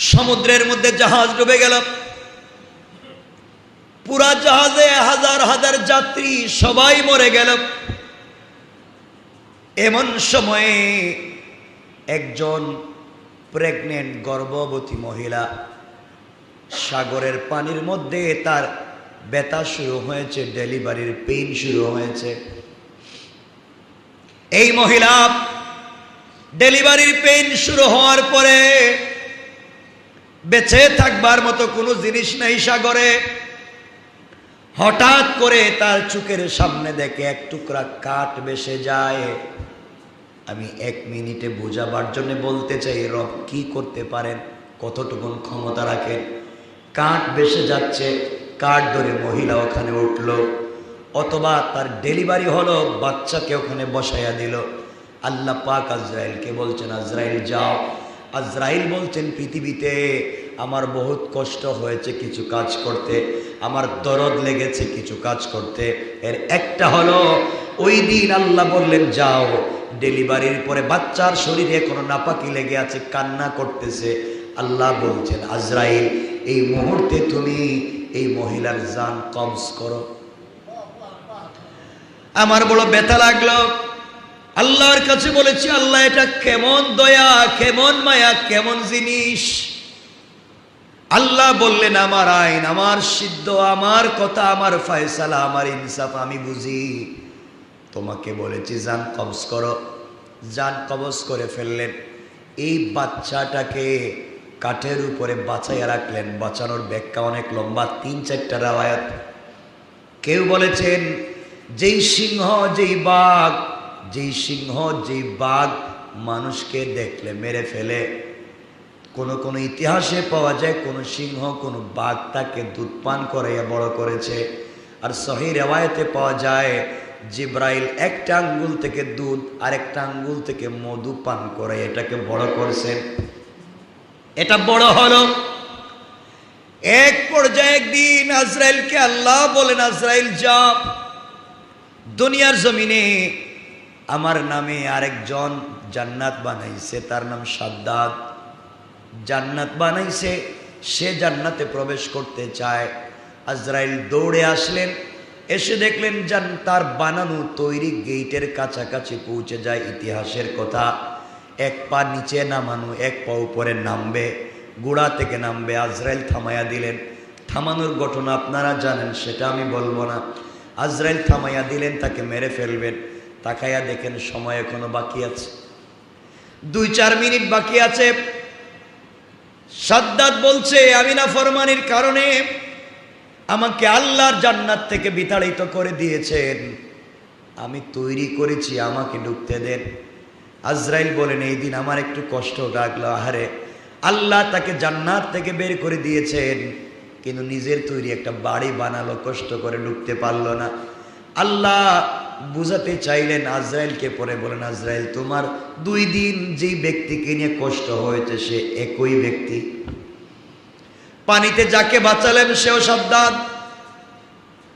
সমুদ্রের মধ্যে জাহাজ ডুবে গেল। পুরা জাহাজে হাজার হাজার যাত্রী সবাই মরে গেল। এমন সময়ে একজন প্রেগনেন্ট গর্ভবতী মহিলা সাগরের পানির মধ্যে তার ব্যথা শুরু হয়েছে, ডেলিভারির পেইন শুরু হয়েছে। এই মহিলা ডেলিভারির পেইন শুরু হওয়ার পরে বেঁচে থাকবার মতো কোনো জিনিস নেই সাগরে। হঠাৎ করে তার চোখের সামনে দেখে এক টুকরা কাঠ বেসে যায়। আমি এক মিনিটে বোঝাবার জন্য বলতে চাই, রব কি করতে পারেন? কতটুকুন ক্ষমতা রাখেন? কাঠ বেসে যাচ্ছে, কাঠ ধরে মহিলা ওখানে উঠল। অথবা তার ডেলিভারি হলো, বাচ্চাকে ওখানে বসাইয়া দিল। আল্লাহ পাক আজরাইলকে বলছেন, আজরাইল যাও। আজরাইল বলছেন, পৃথিবীতে আমার বহুত কষ্ট হয়েছে কিছু কাজ করতে, আমার দরদ লেগেছে কিছু কাজ করতে। এর একটা হলো, ওই দিন আল্লাহ বললেন, যাও, ডেলিভারির পরে বাচ্চার শরীরে কোনো নাপাকি লেগে আছে, কান্না করতেছে। আল্লাহ বলছেন, আজরাইল, এই মুহূর্তে তুমি এই মহিলার যান কমস করো। আমার বড় ব্যথা লাগল। আল্লাহর কাছে বলেছি, আল্লাহ, এটা কেমন দয়া, কেমন মায়া, কেমন জিনিস? আল্লাহ বললেন, আমার আইন, আমার সিদ্ধ, আমার কথা, আমার ফয়সালা, আমার ইনসাফ, আমি বুঝি। তোমাকে বলেছি জান কবজ করো। জান কবজ করে ফেললেন। এই বাচ্চাটাকে কাঠের উপরে বাঁচাইয়া রাখলেন। বাঁচানোর ব্যাখ্যা অনেক লম্বা, তিন চারটা রাওয়ায়াত। কেউ বলেছেন, যেই সিংহ, যেই বাঘ যেই সিংহ, যেই বাঘ মানুষকে দেখলে, মেরে ফেলে। কোনো কোনো ইতিহাসে পাওয়া যায়, কোনো সিংহ, কোনো বাঘ তাকে দুধ পান করাইয়া বড় করেছে। আর সহি রেওয়ায়তে পাওয়া যায়, জিব্রাইল একটা আঙ্গুল থেকে দুধ আর একটা আঙ্গুল থেকে মধু পান করে, এটাকে বড় করছেন এটা বড় হলো। এক পর্যায়ে একদিন আজরাইলকে আল্লাহ বলেন, আজরাইল যা, দুনিয়ার জমিনে আমার নামে আরেকজন জান্নাত বানাইছে, তার নাম সাদ্দাত। জান্নাত বানাইছে, সে জান্নাতে প্রবেশ করতে চায়। আজরাইল দৌড়ে আসলেন, এসে দেখলেন যান তার বানানো তৈরি গেইটের কাছাকাছি পৌঁছে যায় ইতিহাসের কথা। এক পা নিচে নামানো, এক পা উপরে নামবে, গোড়া থেকে নামবে। আজরাইল থামাইয়া দিলেন। থামানোর ঘটনা আপনারা জানেন, সেটা আমি বলব না। আজরাইল থামাইয়া দিলেন, তাকে মেরে ফেলবেন। তাকাইয়া দেখেন, সময় এখনও বাকি আছে। দুই, চার মিনিট বাকি আছে। সাদ্দাত বলছে আমি না ফরমানির কারণে আমাকে আল্লাহর জান্নাত থেকে বিতাড়িত করে দিয়েছেন। আমি তৈরি করেছি, আমাকে ঢুকতে দেন। আজরাইল বলেন, এই দিন আমার একটু কষ্ট লাগল। আহারে, আল্লাহ তাকে জান্নাত থেকে বের করে দিয়েছেন, কিন্তু নিজের তৈরি একটা বাড়ি বানালো, কষ্ট করে ঢুকতে পারল না। আল্লাহ বুঝাতে চাইলেন আজরাইলকে পরে বলেন আজরাইল তোমার দুই দিন যেই ব্যক্তিকে নিয়ে কষ্ট হয়েছে, সে একই ব্যক্তি। পানিতে যাকে বাঁচালেন, সেও সাবধান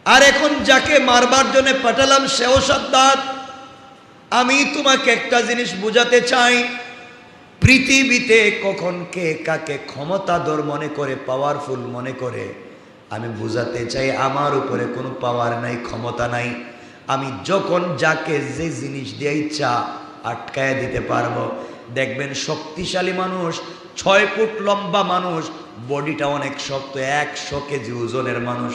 আর এখন যাকে মারবার জন্য পাঠালাম, সেও সাবধান আমি তোমাকে একটা জিনিস বুঝাতে চাই, পৃথিবীতে কখন কে কাকে ক্ষমতাধর মনে করে পাওয়ারফুল মনে করে, আমি বুঝাতে চাই, আমার উপরে কোনো পাওয়ার নাই, ক্ষমতা নাই। আমি যখন যাকে যে জিনিস দিয়ে ইচ্ছা আটকায় দিতে পারব। দেখবেন শক্তিশালী মানুষ, ছয় ফুট লম্বা মানুষ, বডিটা অনেক শক্ত, একশো কেজি ওজনের মানুষ।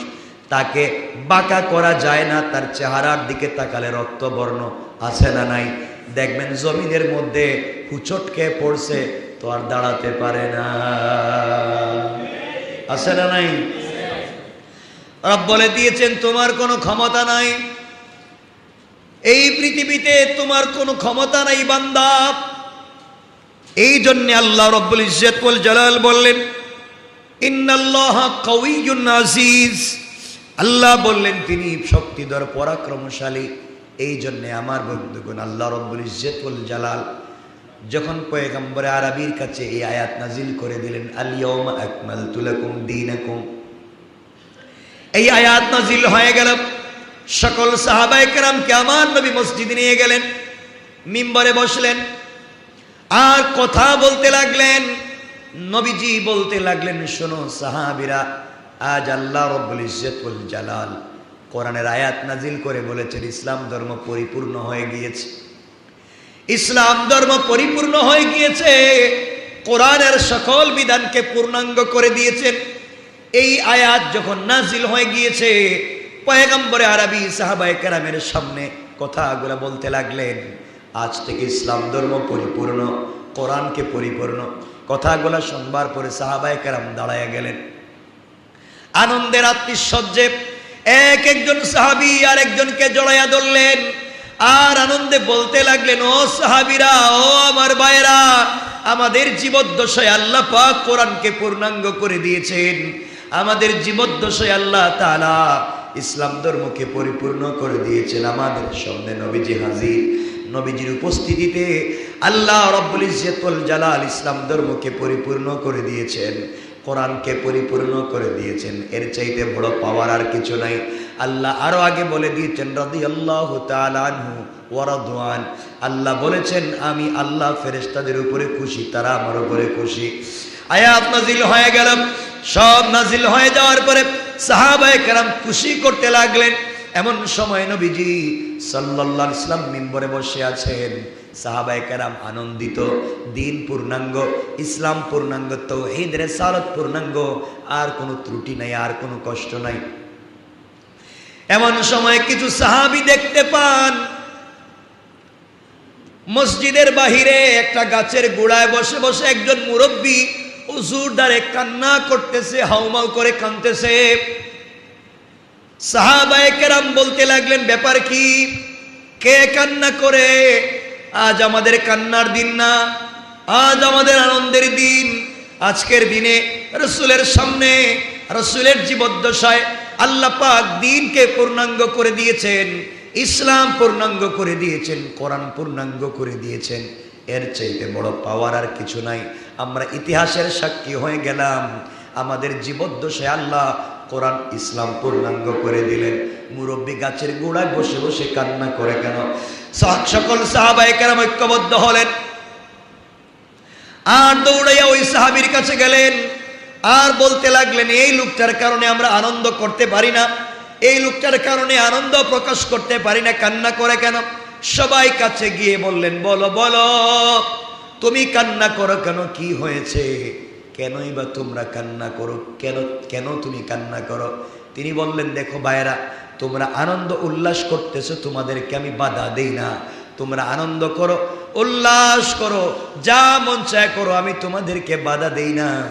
তাকে বাঁকা করা যায় না, তার চেহারার দিকে তাকালে রক্তবর্ণ আছে না নাই। দেখবেন জমিনের মধ্যে হুচটকে পড়ছে, তো আর দাঁড়াতে পারে না। আছে না নাই? রব বলে দিয়েছেন, তোমার কোনো ক্ষমতা নাই। এই পৃথিবীতে তোমার কোনো ক্ষমতা নাই, বান্দা। এই জন্য আল্লাহ রব্বুল ইজ্জতুল জালাল বললেন, ইন্নাল্লাহ কাউইয়ুন আজিজ আল্লাহ বললেন, তিনি শক্তিধর, পরাক্রমশালী। এই জন্যে আমার বন্ধুগণ, আল্লাহ রব্বুল ইজ্জতুল জালাল, যখন পয়গম্বরে আরবির কাছে এই আয়াত নাজিল করে দিলেন আলিয়মা আকমালতু লাকুম দীনাকুম। এই আয়াত নাজিল হয়ে গেল। সকল সাহাবায়ে কেরামকে আমার নবী মসজিদে নিয়ে গেলেন, মিম্বরে বসলেন। আর কথা বলতে লাগলেন, নবীজি বলতে লাগলেন, শোনো সাহাবিরা, আজ আল্লাহ রব্বুল ইজ্জতুল জালাল কোরআনের আয়াত নাজিল করে বলেছেন, ইসলাম ধর্ম পরিপূর্ণ হয়ে গিয়েছে। ইসলাম ধর্ম পরিপূর্ণ হয়ে গিয়েছে, কোরআনের সকল বিধানকে পূর্ণাঙ্গ করে দিয়েছেন। এই আয়াত যখন নাজিল হয়ে গিয়েছে পয়গম্বরে আরবি সাহাবায়ে কেরামের সামনে কথাগুলো বলতে লাগলেন, আজ থেকে ইসলাম ধর্ম পরিপূর্ণ, কোরআনকে পরিপূর্ণ। কথাগুলো শুনবার পরে সাহাবায়ে কেরাম দাঁড়ায় গেলেন। আনন্দের আত্মীশ্বর্যে এক একজন সাহাবি আর একজনকে জড়াইয়া ধরলেন আর আনন্দে বলতে লাগলেন, ও সাহাবিরা, ও আমার ভাইরা আমাদের জীবদ্দশায় আল্লাহ পাক কোরআনকে পূর্ণাঙ্গ করে দিয়েছেন। আমাদের জীবদ্দশায় আল্লাহ তাআলা ইসলাম ধর্মকে পরিপূর্ণ করে দিয়েছেন আমাদের সামনে নবীজি হাজির। নবীজির উপস্থিতিতে আল্লাহ রব্বুল ইজ্জতুল জালাল ইসলাম ধর্মকে পরিপূর্ণ করে দিয়েছেন, কোরআনকে পরিপূর্ণ করে দিয়েছেন। এর চাইতে বড় পাওয়ার আর কিছু নাই। আল্লাহ আরও আগে বলে দিয়েছেন রদি আল্লাহ আনহু ওয়ারাদওয়ান আল্লাহ বলেছেন, আমি আল্লাহ ফেরেশতাদের উপরে খুশি, তারা আমার উপরে খুশি। আয়াত নাজিল হয়ে গেল। সব নাজিল হয়ে যাওয়ার পরে সাহাবায়ে কেরাম খুশি করতে লাগলেন। এমন সময় নবীজি আলাইহি ইসলাম মিম্বরে বসে আছেন। সাহাবায়ে কেরাম আনন্দিত। দিন পূর্ণাঙ্গ, ইসলাম পূর্ণাঙ্গ, তৌহিদ, রেসালত পূর্ণাঙ্গ। আর কোনো ত্রুটি নাই, আর কোনো কষ্ট নাই। এমন সময় কিছু সাহাবি দেখতে পান। মসজিদের বাহিরে একটা গাছের গোড়ায় বসে বসে একজন মুরব্বী উজুর দ্বারে কান্না করতেছে, হাউমাউ করে কানতেছে সাহাবায়ে কেরাম বলতে লাগলেন, ব্যাপার কি? কে কান্না করে? আজ আমাদের কান্নার দিন না। আজ আমাদের আনন্দের দিন। আজকের দিনে রসুলের সামনে, রসুলের জীবদ্দশায় আল্লাহ পাক দিনকে পূর্ণাঙ্গ করে দিয়েছেন, ইসলাম পূর্ণাঙ্গ করে দিয়েছেন, কোরআন পূর্ণাঙ্গ করে দিয়েছেন। এর চাইতে বড় পাওয়ার আর কিছু নাই। আমরা ইতিহাসের সাক্ষী হয়ে গেলাম। আমাদের জীবদ্দশায় আল্লাহ কোরআন ইসলাম পূর্ণাঙ্গ করে দিলেন। মুরব্বী গাছের গোড়ায় বসে বসে কান্না করে কেন? সকল সাহাবায়ে ঐক্যবদ্ধ হলেন। আর দৌড়াইয়া ওই সাহাবীর কাছে গেলেন। আর বলতে লাগলেন, এই লোকটার কারণে আমরা আনন্দ করতে পারি না। এই লোকটার কারণে আনন্দ প্রকাশ করতে পারি না। কান্না করে কেন? সবাই কাছে গিয়ে বললেন, বলো বলো, তুমি কান্না করো কেন? কি হয়েছে? কেনই বা তোমরা কান্না করো? কেন কেন তুমি কান্না করো? তিনি বললেন, দেখো ভাইয়েরা, তোমরা আনন্দ উল্লাস করতেছো, তোমাদেরকে আমি বাধা দেই না। তোমরা আনন্দ করো, উল্লাস করো, যা মন চায় করো, আমি তোমাদেরকে বাধা দেই না।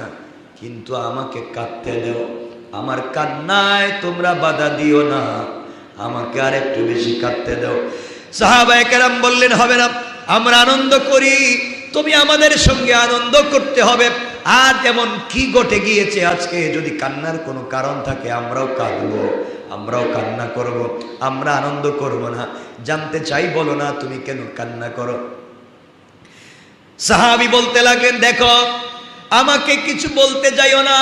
কিন্তু আমাকে কাঁদতে দাও, আমার কান্নায় তোমরা বাধা দিও না। আমাকে আর একটু বেশি কাঁদতে দাও। সাহাবায়ে কেরাম বললেন, হবে না, আমরা আনন্দ করি, তুমি আমাদের সঙ্গে আনন্দ করতে হবে। আর যেমন কি ঘটে গিয়েছে আজকে, যদি কান্নার কোনো কারণ থাকে, আমরাও কাঁদবো, আমরাও কান্না করব, আমরা আনন্দ করব না। জানতে চাই বলো না, তুমি কেন কান্না করো? সাহাবি বলতে লাগলেন, দেখো, আমাকে কিছু বলতে যাইও না।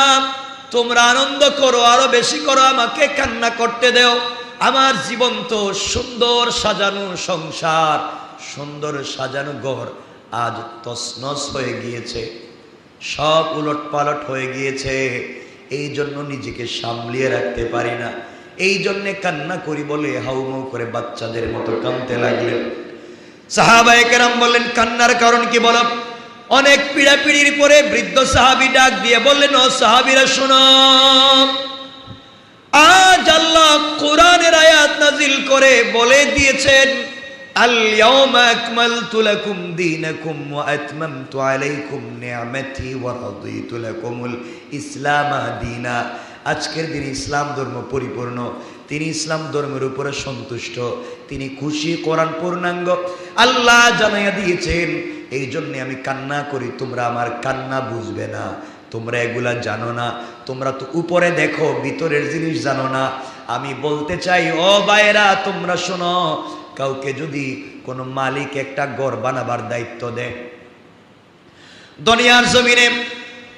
তোমরা আনন্দ করো, আরও বেশি করো, আমাকে কান্না করতে দেও। আমার জীবন তো সুন্দর সাজানো সংসার, সুন্দর সাজানো ঘর আজ তসনস হয়ে গিয়েছে। সব উলট পালট হয়ে গিয়েছে। এই জন্য নিজেকে সামলিয়ে রাখতে পারি না। এই জন্যে কান্না করি বলে হাউমাউ করে বাচ্চাদের মতো কানতে লাগলেন। সাহাবায়ে কেরাম বললেন, কান্নার কারণ কি বলো? অনেক পিড়াপিড়ির পরে বৃদ্ধ সাহাবি ডাক দিয়ে বললেন, ও সাহাবিরা, শোনো। আজ আল্লাহ কোরআনের আয়াত নাজিল করে বলে দিয়েছেন اليوم أكملت لكم دينكم وأتممت عليكم نعمتي ورضيت لكم الإسلام دينا আজকের দিন ইসলাম ধর্ম পরিপূর্ণ তিনি ইসলাম ধর্মের উপরে সন্তুষ্ট তিনি খুশি কোরআন পূর্ণাঙ্গ আল্লাহ জানাইয়া দিয়েছেন এই জন্য আমি কান্না করি তোমরা আমার কান্না বুঝবে না তোমরা এগুলা জানো না, তোমরা তো উপরে দেখো, ভিতরের জিনিস জানো না। আমি বলতে চাই, ও বাইরা তোমরা শোনো, কাউকে যদি কোনো মালিক একটা ঘর বানাবার দায়িত্ব দেয়, দুনিয়ার জমিনে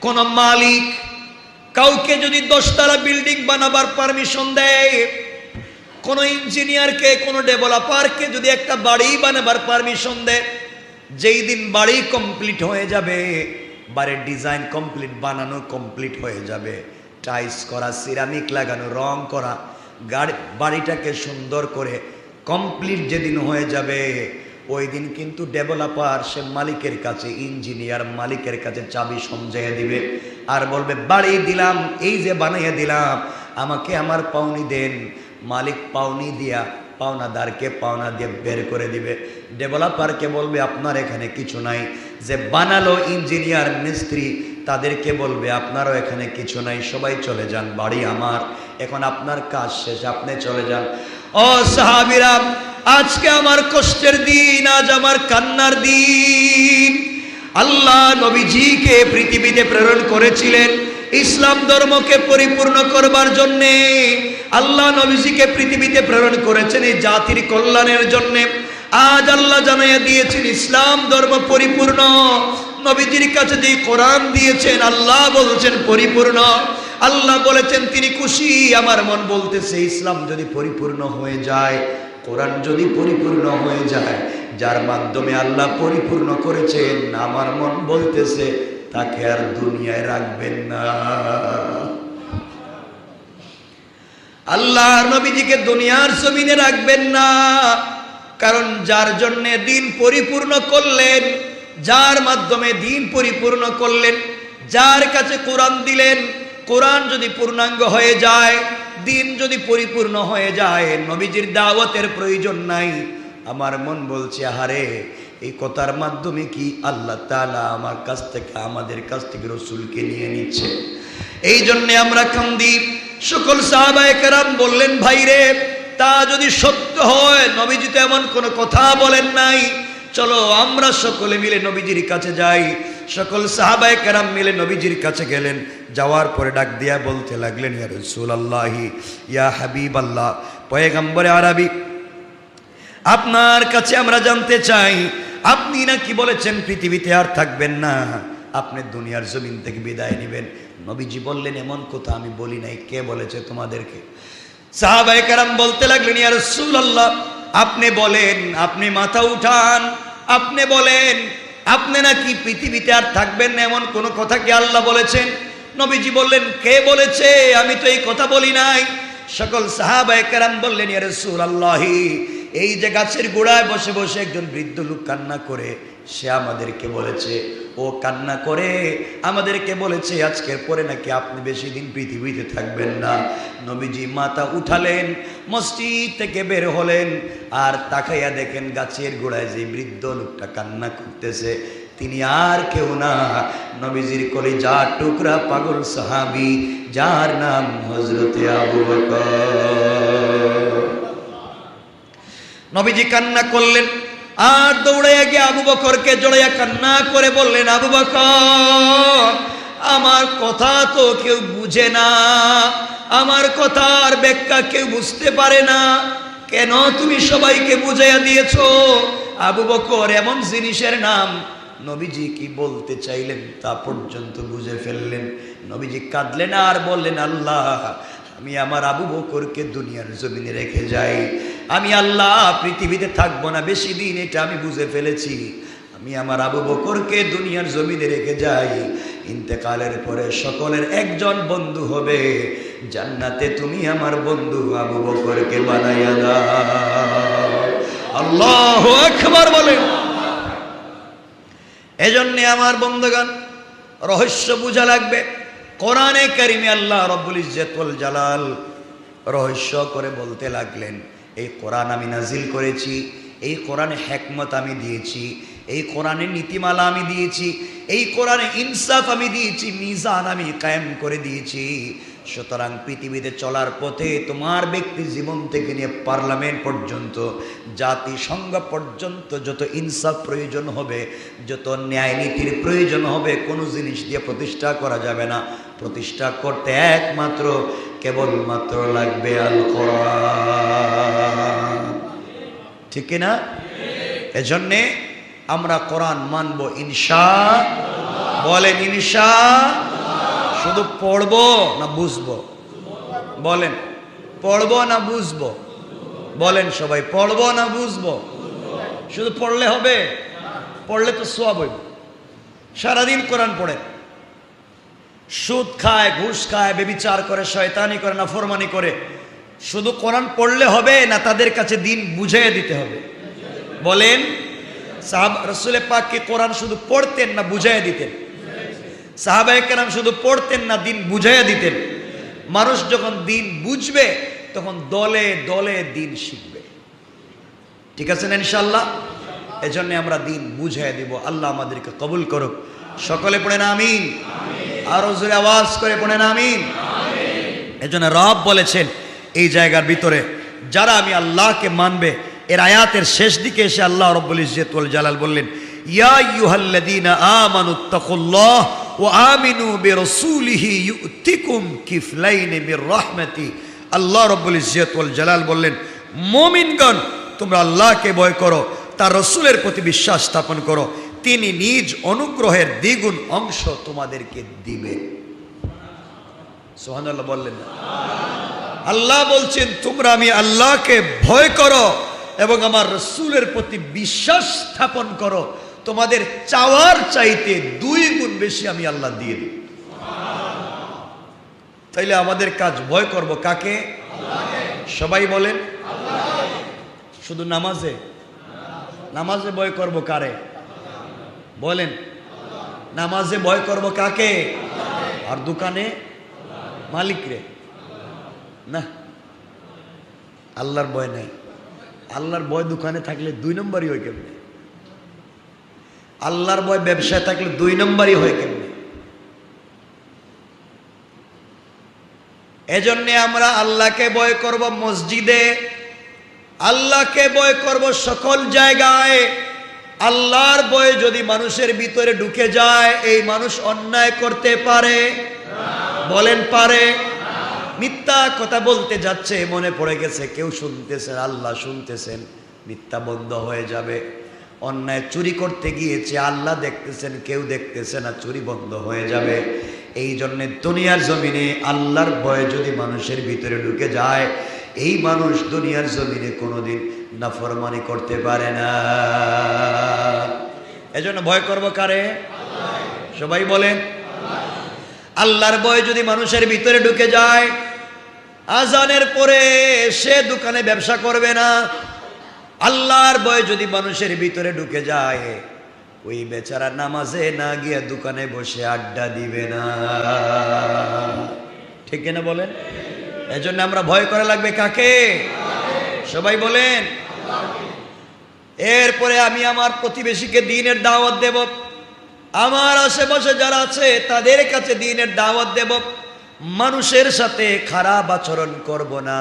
কোন মালিক কাউকে যদি দশতলা বিল্ডিং বানাবার পারমিশন দেয়, কোন ইঞ্জিনিয়ারকে, কোন ডেভেলপারকে যদি একটা বাড়ি বানাবার পারমিশন দেয়, যেই দিন বাড়ি কমপ্লিট হয়ে যাবে বাড়ির ডিজাইন কমপ্লিট, বানানো কমপ্লিট হয়ে যাবে। টাইস করা, সিরামিক লাগানো, রং করা, গাড়ি, বাড়িটাকে সুন্দর করে কমপ্লিট যেদিন হয়ে যাবে, ওই দিন কিন্তু ডেভেলপার, সে মালিকের কাছে, ইঞ্জিনিয়ার মালিকের কাছে চাবি সমঝাইয়া দিবে। আর বলবে, বাড়ি দিলাম, এই যে বানাইয়া দিলাম, আমাকে আমার পাওনি দেন। মালিক পাওনি দিয়া পাওনাদারকে পাওনা দিয়ে বের করে দিবে। ডেভেলপারকে বলবে, আপনার এখানে কিছু নাই। যে বানালো ইঞ্জিনিয়ার মিস্ত্রি, তাদেরকে বলবে, আপনারও এখানে কিছু নাই, সবাই চলে যান, বাড়ি আমার। এখন আপনার কাজ শেষ, আপনি চলে যান। ও সাহাবিরা, আজকে আমার কষ্টের দিন, আজ আমার কান্নার দিন। আল্লাহ নবীজিকে পৃথিবীতে প্রেরণ করেছিলেন। ইসলাম ধর্মকে পরিপূর্ণ করবার জন্যে আল্লাহ নবীজিকে পৃথিবীতে প্রেরণ করেছেন এই জাতির কল্যাণের জন্যে। আজ আল্লাহ জানাইয়া দিয়েছেন, ইসলাম ধর্ম পরিপূর্ণ। নবীজির কাছে যে কোরআন দিয়েছেন, আল্লাহ বলছেন পরিপূর্ণ। আল্লাহ বলেছেন, তিনি খুশি, আমার মন বলতেছে, ইসলাম যদি পরিপূর্ণ হয়ে যায়, কোরআন যদি পরিপূর্ণ হয়ে যায়, যার মাধ্যমে আল্লাহ পরিপূর্ণ করেছেন, আমার মন বলতেছে তাকে আর দুনিয়ায় রাখবেন না আল্লাহ নবীজিকে দুনিয়ার জমিনে রাখবেন না কারণ যার জন্য দিন পরিপূর্ণ করলেন যার মাধ্যমে দিন পরিপূর্ণ করলেন যার কাছে কোরআন দিলেন কোরআন যদি পূর্ণাঙ্গ হয়ে যায় দিন যদি পরিপূর্ণ হয়ে যায় নবীজির দাওয়াতের প্রয়োজন নাই আমার মন বলছে আহারে এই কথার মাধ্যমে কি আল্লাহ তাআলা আমার কাছ থেকে, আমাদের কাছ থেকে রসুলকে নিয়ে নিচ্ছে? এই জন্যে আমরা কান্দি। সকল সাহাবায়ে কেরাম বললেন ভাইরে তা যদি সত্য হয়, নবীজি তো এমন কোনো কথা বলেন নাই। চলো, আমরা সকলে মিলে নবীজির কাছে যাই। সকল সাহাবায়ে কেরাম মিলে নবীজির কাছে গেলেন। যাওয়ার পরে ডাক দিয়া বলতে লাগলেন, ইয়া রাসূলুল্লাহি, ইয়া হাবিবাল্লাহ, পয়গম্বরে আরবি, আপনার কাছে আমরা জানতে চাই আপনি নাকি বলেছেন পৃথিবীতে আর থাকবেন না। আপনি দুনিয়ার জমিন থেকে বিদায় নেবেন। নবীজি বললেন, এমন কথা আমি বলি নাই। কে বলেছে তোমাদেরকে? সাহাবায়ে কারাম বলতে লাগলেন, ইয়া রাসূলুল্লাহ, আপনি বলেন, আপনি মাথা উঠান, আপনি বলেন, আপনি নাকি পৃথিবীতে আর থাকবেন না এমন কোন কথা কি আল্লাহ বলেছেন? নবীজি বললেন, কে বলেছে? আমি তো এই কথা বলি নাই। সকল সাহাবায়ে কেরাম বললেন, ইয়া রাসূলুল্লাহি এই যে গাছের গোড়ায় বসে বসে একজন বৃদ্ধ লোক কান্না করে, সে আমাদেরকে বলেছে, ও কান্না করে, আমাদেরকে বলেছে আজকের পরে নাকি আপনি বেশি দিন পৃথিবীতে থাকবেন না। নবীজি মাথা উঠালেন, মসজিদ থেকে বের হলেন, আর তাকাইয়া দেখেন গাছের গোড়ায় যে বৃদ্ধ লোকটা কান্না করতেছে, তিনি আর কেউ না। নবীজির কলি যা টুকরা পাগল সাহাবি, যার নাম হজরতে আবু বকর। নবীজি কান্না করলেন। আর দৌড়াইয়া গিয়ে আবু বকরকে জড়াইয়া কান্না করে বললেন, আবু বকর, আমার কথা তো কেউ বুঝে না। আমার কথার ব্যাখ্যা কেউ বুঝতে পারে না। কেন তুমি সবাইকে বুঝাইয়া দিয়েছ? আবু বকর এমন জিনিসের নাম নবীজি কি বলতে চাইলেন তা পর্যন্ত বুঝে ফেললেন। নবীজি কাঁদলেন আর বললেন, আল্লাহ আমি আমার আবু বকরকে দুনিয়ার জমিনে রেখে যাই। আমি আল্লাহ পৃথিবীতে থাকব না, বেশি দিন এটা আমি বুঝে ফেলেছি। আমি আমার আবু বকরকে দুনিয়ার জমিনে রেখে যাই। ইন্তেকালের পরে সকলের একজন বন্ধু হবে। জান্নাতে তুমি আমার বন্ধু আবু বকরকে বানাইয়া দাও। আল্লাহ আকবার বলে। এজন্যে আমার বন্ধুগণ, রহস্য বোঝা লাগবে। কোরআনে কারিমে আল্লাহ রব্বুল ইজ্জতুল জালাল রহস্য করে বলতে লাগলেন, এই কোরআন আমি নাজিল করেছি, এই কোরআনে হেকমত আমি দিয়েছি, এই কোরআনে নীতিমালা আমি দিয়েছি, এই কোরআনে ইনসাফ আমি দিয়েছি, মিজান আমি কায়েম করে দিয়েছি। সুতরাং পৃথিবীতে চলার পথে তোমার ব্যক্তি জীবন থেকে নিয়ে পার্লামেন্ট পর্যন্ত, জাতিসংঘ পর্যন্ত যত ইনসাফ প্রয়োজন হবে, যত ন্যায় নীতির প্রয়োজন হবে, কোনো জিনিস দিয়ে প্রতিষ্ঠা করা যাবে না। প্রতিষ্ঠা করতে একমাত্র, কেবলমাত্র লাগবে আল কোরআন ঠিক না? এজন্যে আমরা কোরআন মানবো, ইনশা বলেন, ইনশা শুধু পড়ব না বুঝব? বলেন, পড়ব না বুঝব? বলেন সবাই, পড়ব না বুঝব? শুধু পড়লে হবে? পড়লে তো সোয়াব হইব। সারাদিন কোরআন পড়ে সুদ খায়, ঘুষ খায়, বেবিচার করে, শয়তানি করে না ফরমানি করে। শুধু কোরআন পড়লে হবে না তাদের কাছে দিন বুঝিয়ে দিতে হবে? বলেন, সাহাব রসুলের পাককে কোরআন শুধু পড়তেন না বুঝাইয়া দিতেন? সাহাবায়ে কেরাম শুধু পড়তেন না, দিন বুঝাইয়া দিতেন? মানুষ যখন দিন বুঝবে, তখন দলে দলে দিন শিখবে। ঠিক আছে না ইনশাল্লাহ এজন্য আমরা দিন বুঝাইয়া দিব। আল্লাহ আমাদেরকে কবুল করুক। সকলে পড়ে না, আমিন? আরও জোরে আওয়াজ করে পড়েন আমিন। এজন্য রব বলেছেন, এই জায়গার ভিতরে যারা আমি আল্লাহকে মানবে, এর আয়াতের শেষ দিকে এসে আল্লাহ রব্বুল ইজ্জত ওয়াল জালাল বললেন, ইয়া আমিনু জালাল বললেন তোমরা আল্লাহকে ভয় করো, তার রসুলের প্রতি বিশ্বাস স্থাপন করো। তিনি নিজ অনুগ্রহের দ্বিগুণ অংশ তোমাদেরকে দিবে। সোহানাল্লাহ বললেন, আল্লাহ বলছেন, তোমরা আমি আল্লাহকে ভয় করো এবং আমার রসুলের প্রতি বিশ্বাস স্থাপন করো। তোমাদের চাওয়ার চাইতে দুই গুণ বেশি আমি আল্লাহ দিয়ে দিই তাইলে আমাদের কাজ ভয় করব কাকে? সবাই বলেন, শুধু নামাজে? নামাজে ভয় করব কারে? বলেন, নামাজে ভয় করব কাকে? আর দোকানে মালিক রে। না, আল্লাহর ভয় নাই। আল্লাহর ভয় দোকানে থাকলে দুই নম্বরই হয় কেমনে? আল্লাহর ভয় ব্যবসায় থাকলে দুই নম্বরই হয় কেমনে? এজন্যে আমরা আল্লাহকে ভয় করব মসজিদে, আল্লাহকে ভয় করব সকল জায়গায়। আল্লাহর ভয় যদি মানুষের ভিতরে ঢুকে যায়, এই মানুষ অন্যায় করতে পারে? বলেন পারে। মিথ্যা কথা বলতে যাচ্ছে, মনে পড়ে গেছে, কেউ শুনতেছেন, আল্লাহ শুনতেছেন, মিথ্যা বন্ধ হয়ে যাবে। অন্যায় চুরি করতে গিয়েছে, আল্লাহ দেখতেছেন, কেউ দেখতেছে না, চুরি বন্ধ হয়ে যাবে। এই জন্যে দুনিয়ার জমিনে আল্লাহর ভয় যদি মানুষের ভিতরে ঢুকে যায়, এই মানুষ দুনিয়ার জমিনে কোনোদিন নাফরমানি করতে পারে না। এজন্য ভয় করব কারে? সবাই বলেন, আল্লাহর ভয় যদি মানুষের ভিতরে ঢুকে যায়, আজানের পরে সে দোকানে ব্যবসা করবে না। আল্লাহর ভয় যদি মানুষের ভিতরে ঢুকে যায়, ওই বেচারা নামাজে না গিয়ে দোকানে বসে আড্ডা দিবে না। ঠিক না বলেন? এজন্য আমরা ভয় করা লাগবে কাকে? সবাই বলেন, এরপরে আমি আমার প্রতিবেশীকে দিনের দাওয়াত দেব। আমার আশেপাশে যারা আছে, তাদের কাছে দিনের দাওয়াত দেব। মানুষের সাথে খারাপ আচরণ করব না।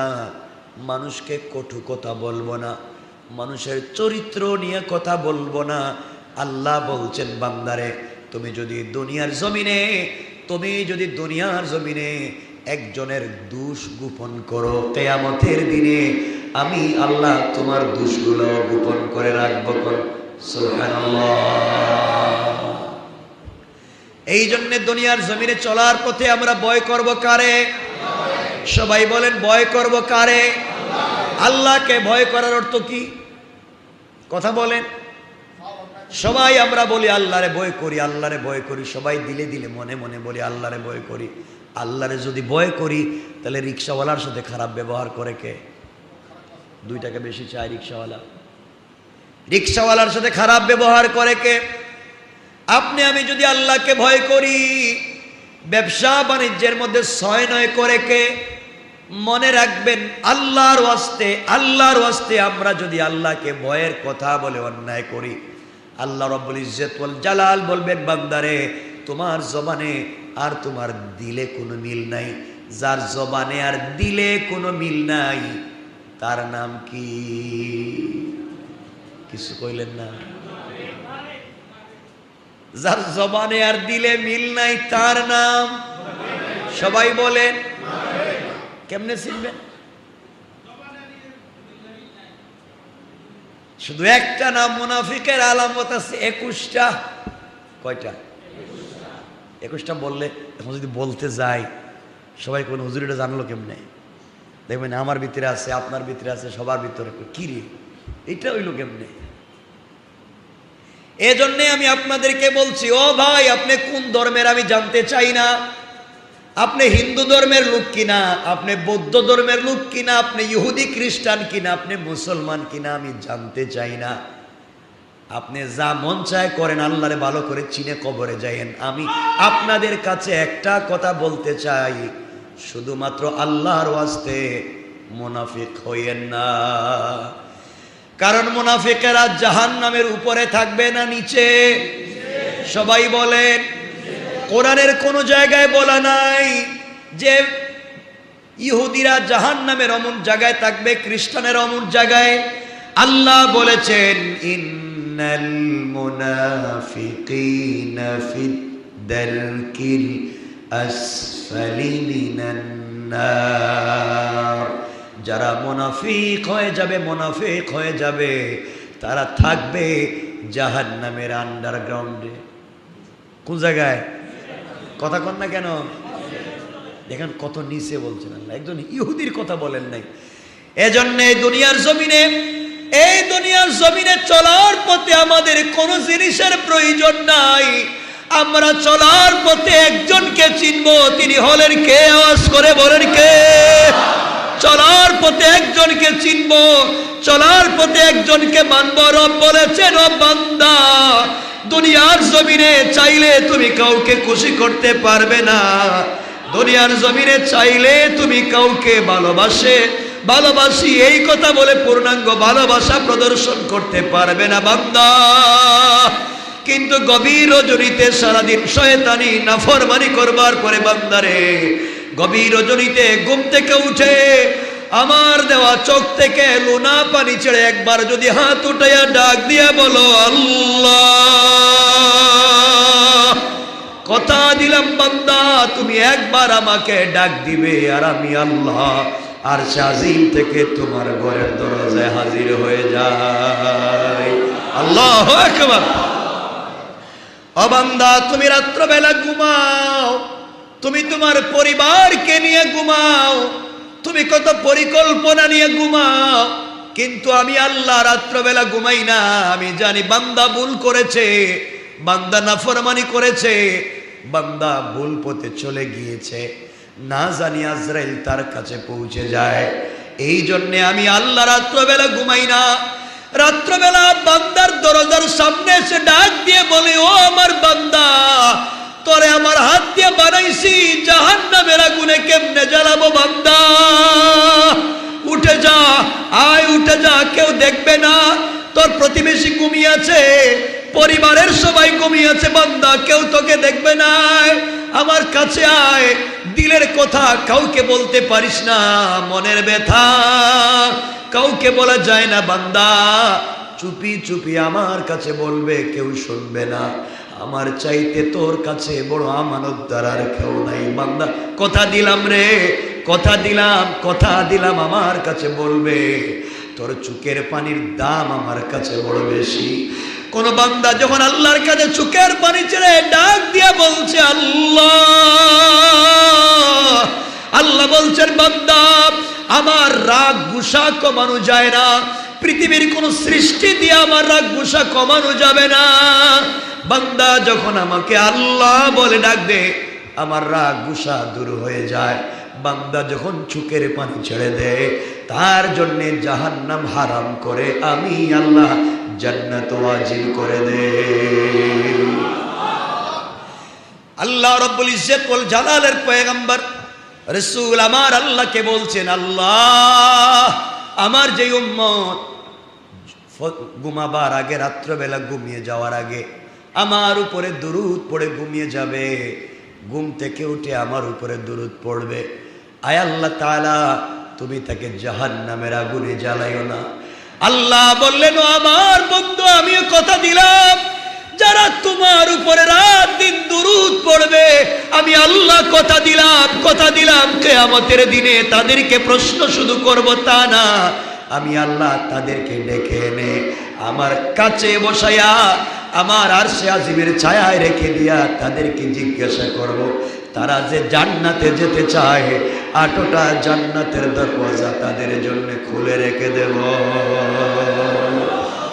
মানুষকে কটু কথা বলব না। মানুষের চরিত্র নিয়ে কথা বলব না। আল্লাহ বলছেন, বান্দারে, তুমি যদি দুনিয়ার জমিনে, তুমি যদি দুনিয়ার জমিনে একজনের দুষ গোপন করো, কেয়ামতের দিনে আমি আল্লাহ তোমার দুষগুলো গোপন করে রাখব এই জন্য দুনিয়ার জমিনে চলার পথে আমরা বয় করব কারে? সবাই বলেন, ভয় করব কারে? আল্লাহকে ভয় করার অর্থ কি? কথা বলেন। সবাই আমরা বলি, আল্লাহরে ভয় করি, আল্লাহরে ভয় করি। সবাই দিলে দিলে, মনে মনে বলি, আল্লাহরে ভয় করি। আল্লাহরে যদি ভয় করি, তাহলে রিক্সাওয়ালার সাথে খারাপ ব্যবহার করে কে? দুই টাকা বেশি চায় রিক্সাওয়ালা। রিক্সাওয়ালার সাথে খারাপ ব্যবহার করে কে? আপনি, আমি যদি আল্লাহকে ভয় করি, ব্যবসা বাণিজ্যের মধ্যে ছয় নয় করে কে? মনে রাখবেন, আল্লাহর ওয়াস্তে আল্লাহর ওয়াস্তে আমরা যদি আল্লাহকে ভয়ের কথা বলে অন্যায় করি, আল্লাহ রব্বুল ইজ্জতুল জালাল বলবেন, বান্দারে, তোমার জবানে আর তোমার দিলে কোনো মিল নাই। যার জবানে আর দিলে কোনো মিল নাই তার নাম কি? কিছু কইলেন না? যার জবানে আর দিলে মিল নাই, তার নাম? সবাই বলেন। কেমনে চিনবেন? শুধু একটা নাম, মুনাফিকের আলামত আছে একুশটা। কয়টা? একুশটা বললে, এখন যদি বলতে যাই, সবাই কোন হুজুরিটা জানলো কেমনে? দেখবেন আমার ভিতরে আছে, আপনার ভিতরে আছে, সবার ভিতরে কি রে? এটা হইল কেমনে? এজন্যে আমি আপনাদেরকে বলছি, ও ভাই, আপনি কোন ধর্মের আমি জানতে চাই না? আপনি হিন্দু ধর্মের লোক কিনা? আপনি বৌদ্ধ ধর্মের লোক কিনা? আপনি ইহুদি, খ্রিস্টান কিনা? আপনি মুসলমান কিনা? আমি জানতে চাই না। আপনি যা মন চায় করেন, আল্লাহরে ভালো করে চিনে কবরে যাইয়েন। আমি আপনাদের কাছে একটা কথা বলতে চাই। শুধুমাত্র আল্লাহর ওয়াস্তে মুনাফিক হইয়েন না। কারণ মুনাফিকেরা জাহান নামের উপরে থাকবে না নিচে? সবাই বলেন, কোরআনের কোন জায়গায় বলা নাই যে ইহুদিরা জাহান নামের অমন জায়গায় থাকবে, খ্রিস্টানের অমন জায়গায়? আল্লাহ বলেছেন, ইন্নাল মুনাফিকিনা ফিদ দারকিল নার যারা মুনাফিক হয়ে যাবে, মুনাফিক হয়ে যাবে, তারা থাকবে জাহান জাহান্নামের আন্ডারগ্রাউন্ডে কোন জায়গায়? কথা কন না কেন? দেখেন কত নিচে বলছেন একজন ইহুদির কথা বলেন নাই। এজন্য এই দুনিয়ার জমিনে, এই দুনিয়ার জমিনে চলার পথে আমাদের কোন জিনিসের প্রয়োজন নাই। আমরা চলার পথে একজনকে চিনব, তিনি হলেন কে? আওয়াজ করে বলেন কে? চলার পথে একজনকে চিনব, চলার পথে একজনকে মানব। রব বলেছে ও বান্দা, দুনিয়ার জমিনে চাইলে তুমি কাউকে খুশি করতে পারবে না। দুনিয়ার জমিনে চাইলে তুমি কাউকে ভালোবাসে, ভালোবাসি এই কথা বলে পূর্ণাঙ্গ ভালোবাসা প্রদর্শন করতে পারবে না, বান্দা। কিন্তু গভীর রজনীতে সারাদিন শয়তানি নাফরমানি করবার পরে বান্দারে, গভীর রজনীতে ঘুম থেকে উঠে আমার দেওয়া চোখ থেকে লুনা পানি ছেড়ে একবার যদি হাত উঠাইয়া ডাক দিয়া বলো, আল্লাহ! কথা দিলাম বান্দা, তুমি একবার আমাকে ডাক দিবে আর আমি আল্লাহ। আর সাজিম থেকে তোমার ঘরের দরজায় হাজির হয়ে যায়। আল্লাহ একবার অবান্দা তুমি রাত্রবেলা ঘুমাও। তুমি তোমার পরিবারকে নিয়ে ঘুমাও। তুমি কত পরিকল্পনা নিয়ে ঘুমাও। কিন্তু আমি আল্লাহ রাত্রবেলা ঘুমাই না। আমি জানি বান্দা ভুল করেছে। বান্দা নাফরমানি করেছে। বান্দা ভুল পথে চলে গিয়েছে। না জানি আজরাইল তার কাছে পৌঁছে যায়। এই জন্যে আমি আল্লাহ রাত্রবেলা ঘুমাই না। রাত্রবেলা বান্দার দরজার সামনে এসে ডাক দিয়ে বলে, ও আমার বান্দা, তোরে আমার হাত দিয়ে বানাইছি জাহান নামের আগুনে কেমনে জ্বালাবো বান্দা? উঠে যা, আয় উঠে যা, কেউ দেখবে না, তোর প্রতিবেশী ঘুমিয়েছে পরিবারের সবাই ঘুমিয়েছে, বান্দা, কেউ তোকে দেখবে না। আমার কাছে আয়, দিলের কথা কাউকে বলতে পারিস না, মনের ব্যথা। কাউকে বলা যায় না, বান্দা, চুপি চুপি আমার কাছে বলবে, কেউ শুনবে না। আমার চাইতে তোর কাছে বড় আমানত দ্বারার কেউ নাই, বান্দা। কথা দিলাম রে, কথা দিলাম কথা দিলাম, আমার কাছে বলবে। তোর চুকের পানির দাম আমার কাছে বড় বেশি। কোন বান্দা যখন আল্লাহর কাছে চুকের পানি ছেড়ে ডাক দিয়ে বলছে, আল্লাহ! আল্লাহ বলছেন, বান্দা, আমার রাগ গুসা কমানো যায় না। পৃথিবীর কোন সৃষ্টি দিয়ে আমার রাগ গুসা কমানো যাবে না। বান্দা যখন আমাকে আল্লাহ বলে ডাক দে, আমার রাগ গুসা দূর হয়ে যায়। বান্দা যখন চুকের পানি ছেড়ে দেয়, তার জন্যে জাহান্নাম হারাম করে আমি আল্লাহ জান্নাত ওয়াজিব করে দে। আল্লাহ রব্বুল ইজ্জত ওয়াল জালালের পয়গম্বর রসুল আমার আল্লাহকে বলছেন, আল্লাহ, আমার যে উম্মত ঘুমাবার আগে, রাত্রবেলা ঘুমিয়ে যাওয়ার আগে আমার উপরে দুরুদ পড়ে ঘুমিয়ে যাবে। ঘুম থেকে উঠে আমার উপরে দুরুদ পড়বে। আয় আল্লাহ তাআলা, তুমি তাকে জাহান নামের আগুনে জ্বালাইও না। আল্লাহ বললেন আমার বন্ধু, আমিও কথা দিলাম। যারা তোমার উপরে রাত দিন দুরুদ পড়বে, আমি আল্লাহ কথা দিলাম কথা দিলাম। কেয়ামতের দিনে তাদেরকে প্রশ্ন শুধু করব তা না, আমি আল্লাহ তাদেরকে ডেকে এনে আমার কাছে বসায়া আমার আর সে আজিমের ছায়ায় রেখে দিয়া তাদেরকে জিজ্ঞাসা করব। তারা যে জান্নাতে যেতে চায়, আটোটা জান্নাতের দরওয়াজা তাদের জন্য খুলে রেখে দেব।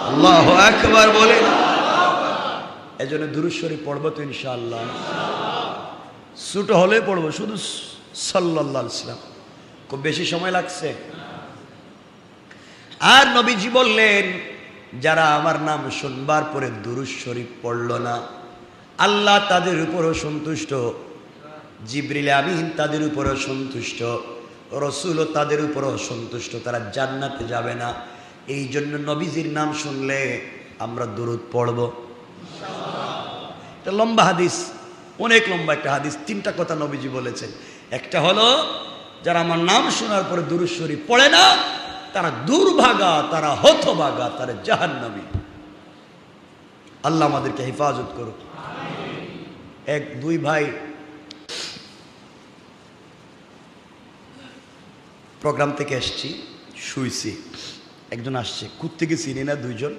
আল্লাহ একবার বলে। এজন্য দুরুশ্বরী পড়ব তো ইনশাআল্লাহ। ছোট হলে পড়ব, শুধু সাল্লাহ ইসলাম খুব বেশি সময় লাগছে। আর নবীজি বললেন, যারা আমার নাম শুনবার পরে দুরুজ শরীফ পড়ল না, আল্লাহ তাদের উপরও সন্তুষ্ট। জিবরিল আমিন তাদের উপরও সন্তুষ্ট রসুলও তাদের উপরও সন্তুষ্ট তারা জান্নাতে যাবে না। এই জন্য নবীজির নাম শুনলে আমরা দূরত পড়ব। এটা লম্বা হাদিস, অনেক লম্বা একটা হাদিস, তিনটা কথা নবীজি বলেছেন। একটা হলো, যারা আমার নাম শোনার পরে দুরুশ্বরী পড়ে না, তারা দুর্ভাগা, তারা হতভাগা, তারা জাহান্নামী। আল্লাহ আমাদেরকে হেফাজত করুক। এক, দুই ভাই প্রোগ্রাম থেকে এসছি, শুইছি। একজন আসছে থেকে চিনি না দুইজন?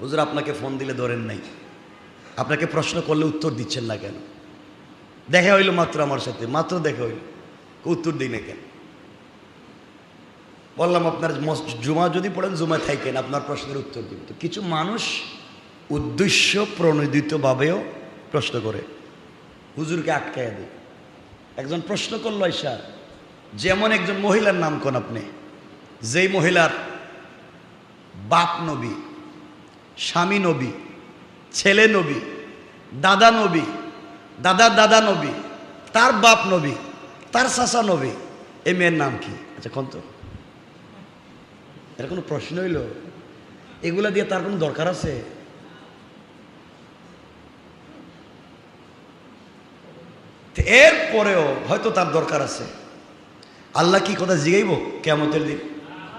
হুজুর, আপনাকে ফোন দিলে ধরেন নাই। আপনাকে প্রশ্ন করলে উত্তর দিচ্ছেন না কেন? দেখা হইল মাত্র আমার সাথে, মাত্র দেখা হইল। উত্তর দিই না কেন? বললাম, আপনার জুমা যদি পড়েন জুমা থাকেন, আপনার প্রশ্নের উত্তর দিন তো কিছু মানুষ উদ্দেশ্য প্রণোদিতভাবেও প্রশ্ন করে। হুজুরকে আটকাইয়া দেয় একজন প্রশ্ন করল ঈশা যেমন একজন মহিলার নাম কোন আপনি? যেই মহিলার বাপ নবী, স্বামী নবী, ছেলে নবী, দাদা নবী, দাদা দাদা নবী, তার বাপ নবী, তার চাচা নবী, এই মেয়ের নাম কি? আচ্ছা কোন তো? এটা কোনো প্রশ্ন হইল? এগুলা দিয়ে তার কোনো দরকার আছে? এরপরেও হয়তো তার দরকার আছে। আল্লাহ কি কথা জিগাইব কেমতের দিন?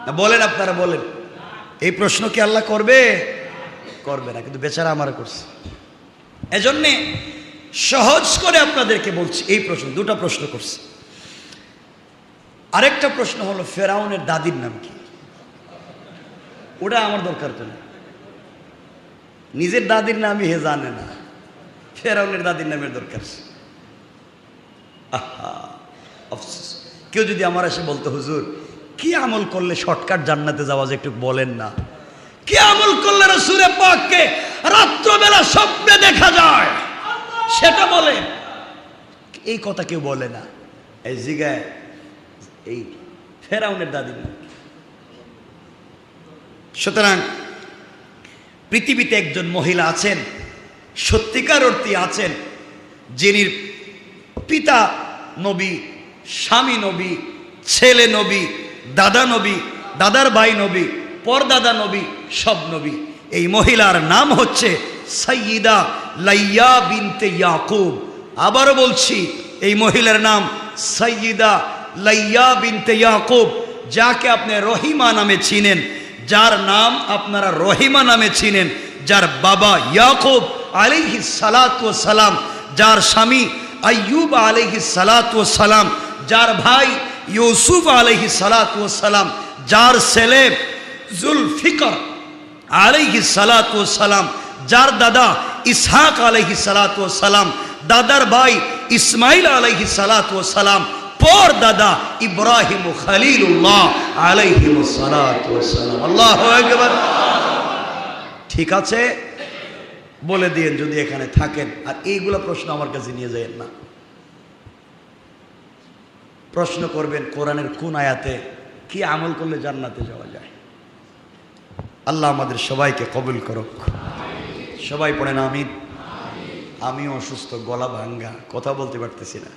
না, বলেন আপনারা, বলেন। এই প্রশ্ন কি আল্লাহ করবে? করবে না, কিন্তু বেচারা আমার করছে। এজন্যে সহজ করে আপনাদেরকে বলছি, এই প্রশ্ন, দুটো প্রশ্ন করছে। আরেকটা প্রশ্ন হলো, ফেরাউনের দাদির নাম কি? ওটা আমার দরকার তো না। নিজের দাদির নামই হে জানে না, ফেরাউনের দাদির নামের দরকার। আহা, আফসোস। কেউ যদি আমার এসে বলতো, হুজুর, কি আমল করলে শর্টকাট জান্নাতে যাওয়া যায় একটু বলেন না? কি আমল করলে রসুরে পাককে রাত্রবেলা স্বপ্নে দেখা যায়? সেটা বলে। এই কথা কেউ বলে না। এই জিগায়, এই ফেরাউনের দাদি সুতরাং পৃথিবীতে একজন মহিলা আছেন, সত্যিকার অর্থী আছেন, যিনি পিতা নবী স্বামী নবী, ছেলে নবী, দাদা নবী, দাদার ভাই নবী, পরদাদা নবী, সব নবী। এই মহিলার নাম হচ্ছে সৈয়দা লাইয়া বিনতে ইয়াকুব। আবারও বলছি, এই মহিলার নাম সৈয়দা লাইয়া বিনতে ইয়াকুব, যাকে আপনি রহিমা নামে চিনেন। যার নাম আপনারা রহিমা নামে চিনেন, যার বাবা ইয়াকুব আলিহি সালাত সালাম, যার স্বামী আyyুব আলহি সালাত সালাম যার ভাই ইউসুফ আলহি সালাত সালাম যার ছেলে জুলফিকর আলহি সালাত সালাম যার দাদা ইসহাক আলহি সালাত সালাম দাদার ভাই ইসমাইল আলহি সালাত সালাম পর দাদা ইব্রাহিম খলিলুল্লাহ আলাইহিম সালাত সালাম আল্লাহ ঠিক আছে? বলে দিয়েন যদি এখানে থাকেন। আর এইগুলো প্রশ্ন আমার কাছে নিয়ে যাবেন না। প্রশ্ন করবেন কোরআনের কোন আয়াতে কি আমল করলে জান্নাতে যাওয়া যায়? আল্লাহ আমাদের সবাইকে কবুল করুক। সবাই পড়েন আমি আমি অসুস্থ, গলা ভাঙ্গা, কথা বলতে পারতেছি না।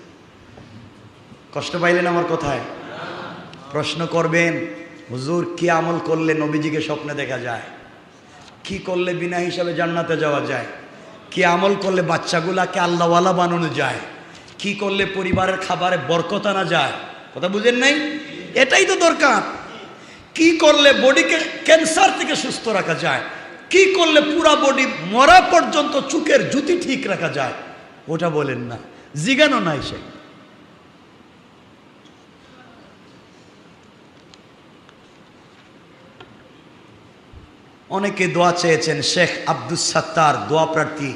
কষ্ট পাইলেন আমার কথায়? প্রশ্ন করবেন, হুজুর, কি আমল করলে নবীজিকে স্বপ্নে দেখা যায়? কি করলে বিনা হিসাবে জান্নাতে যাওয়া যায়? কি আমল করলে বাচ্চাগুলাকে আল্লাহওয়ালা বানানো যায়? কি করলে পরিবারের খাবারে বরকত আনা যায়? কথা বুঝেন নাই? এটাই তো দরকার। কি করলে বডিকে ক্যান্সার থেকে সুস্থ রাখা যায়? কি করলে পুরা বডি মরা পর্যন্ত চুকের জুতি ঠিক রাখা যায়? ওটা বলেন না। জিগানো নাই সে। অনেকে দোয়া চেয়েছেন, শেখ আব্দুস সাত্তার দোয়া প্রার্থী